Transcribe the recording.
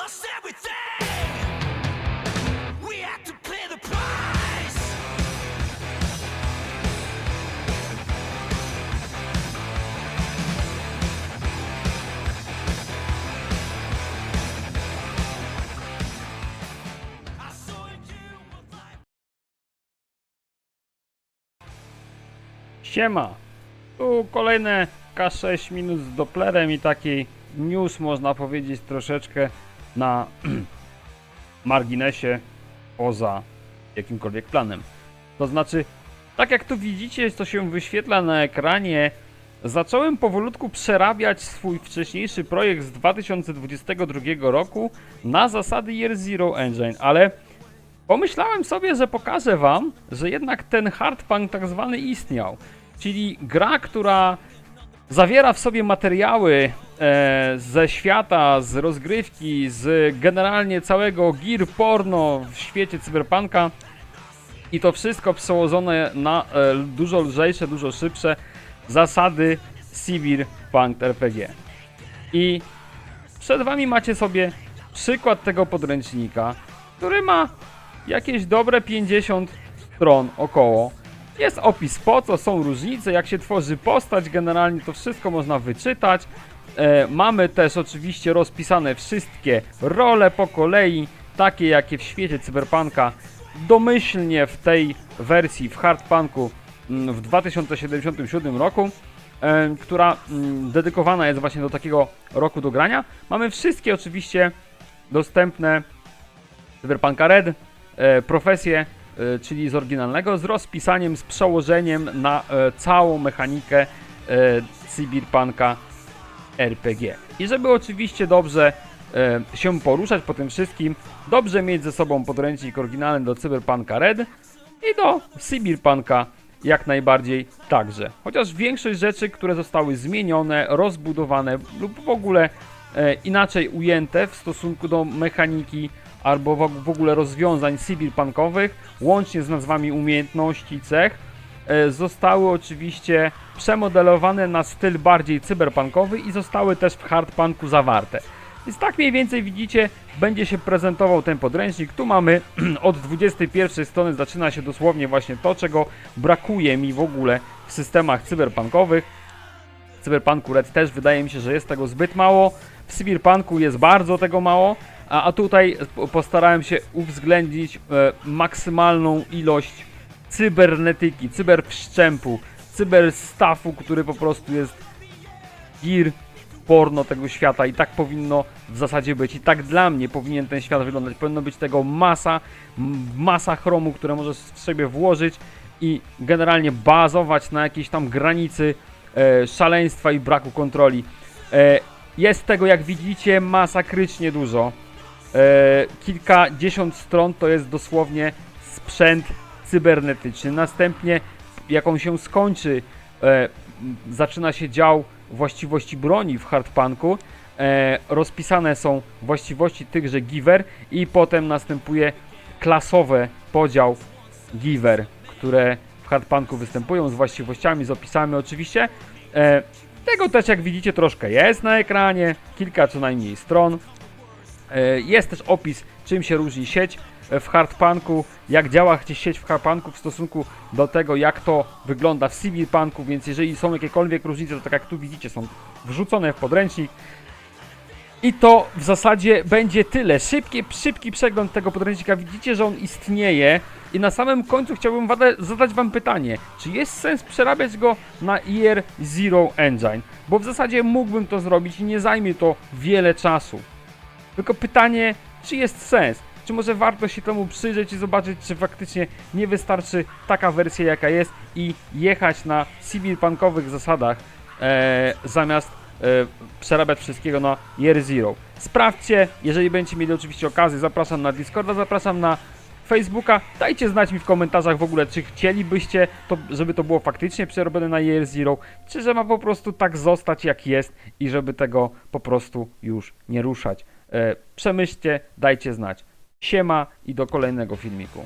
lost Siema! Tu kolejne K6 minut z Dopplerem i taki news można powiedzieć troszeczkę na marginesie poza jakimkolwiek planem. To znaczy, tak jak tu widzicie, to się wyświetla na ekranie, zacząłem powolutku przerabiać swój wcześniejszy projekt z 2022 roku na zasady Year Zero Engine, ale Pomyślałem sobie, że pokażę wam, że jednak ten hardpunk tak zwany istniał. Czyli gra, która zawiera w sobie materiały e, ze świata, z rozgrywki, z generalnie całego gear porno w świecie cyberpunka i to wszystko przełożone na e, dużo lżejsze, dużo szybsze zasady Cyberpunk RPG. I przed wami macie sobie przykład tego podręcznika, który ma jakieś dobre 50 stron około. Jest opis po co, są różnice, jak się tworzy postać, generalnie to wszystko można wyczytać. E, mamy też oczywiście rozpisane wszystkie role po kolei, takie jakie w świecie cyberpunka domyślnie w tej wersji w hardpunku mm, w 2077 roku, e, która mm, dedykowana jest właśnie do takiego roku do grania. Mamy wszystkie oczywiście dostępne Cyberpunka Red, e, profesję, e, czyli z oryginalnego, z rozpisaniem, z przełożeniem na e, całą mechanikę e, Cyberpunka RPG. I żeby oczywiście dobrze e, się poruszać po tym wszystkim, dobrze mieć ze sobą podręcznik oryginalny do Cyberpunka Red i do Cyberpunka jak najbardziej także. Chociaż większość rzeczy, które zostały zmienione, rozbudowane lub w ogóle e, inaczej ujęte w stosunku do mechaniki albo w, ogóle rozwiązań cyberpunkowych, łącznie z nazwami umiejętności i cech, e, zostały oczywiście przemodelowane na styl bardziej cyberpunkowy i zostały też w hardpunku zawarte. Więc tak mniej więcej widzicie, będzie się prezentował ten podręcznik. Tu mamy od 21 strony zaczyna się dosłownie właśnie to, czego brakuje mi w ogóle w systemach cyberpunkowych. W Cyberpunku Red też wydaje mi się, że jest tego zbyt mało. W Cyberpunku jest bardzo tego mało, a, a tutaj po- postarałem się uwzględnić e, maksymalną ilość cybernetyki, cyberwszczępu, cyberstafu, który po prostu jest gear porno tego świata i tak powinno w zasadzie być. I tak dla mnie powinien ten świat wyglądać. Powinno być tego masa, masa chromu, które możesz w siebie włożyć i generalnie bazować na jakiejś tam granicy e, szaleństwa i braku kontroli. E, jest tego, jak widzicie, masakrycznie dużo. E, kilkadziesiąt stron to jest dosłownie sprzęt cybernetyczny. Następnie, jak on się skończy, e, zaczyna się dział właściwości broni w hardpunku. E, rozpisane są właściwości tychże giver i potem następuje klasowy podział giver, które w hardpunku występują z właściwościami, z opisami oczywiście. Tego też jak widzicie troszkę jest na ekranie, kilka co najmniej stron. E, Jest też opis, czym się różni sieć w hardpunku, jak działa sieć w hardpunku w stosunku do tego, jak to wygląda w cyberpunku, więc jeżeli są jakiekolwiek różnice, to tak jak tu widzicie, są wrzucone w podręcznik. I to w zasadzie będzie tyle. Szybki, szybki przegląd tego podręcznika. Widzicie, że on istnieje. I na samym końcu chciałbym zadać Wam pytanie, czy jest sens przerabiać go na Year Zero Engine? Bo w zasadzie mógłbym to zrobić i nie zajmie to wiele czasu. Tylko pytanie, czy jest sens? Czy może warto się temu przyjrzeć i zobaczyć, czy faktycznie nie wystarczy taka wersja, jaka jest i jechać na cyberpunkowych zasadach e, zamiast e, przerabiać wszystkiego na Year Zero. Sprawdźcie, jeżeli będziecie mieli oczywiście okazję, zapraszam na Discorda, zapraszam na Facebooka. Dajcie znać mi w komentarzach w ogóle, czy chcielibyście, to, żeby to było faktycznie przerobione na Year Zero, czy że ma po prostu tak zostać jak jest i żeby tego po prostu już nie ruszać. E, przemyślcie, dajcie znać. Siema i do kolejnego filmiku.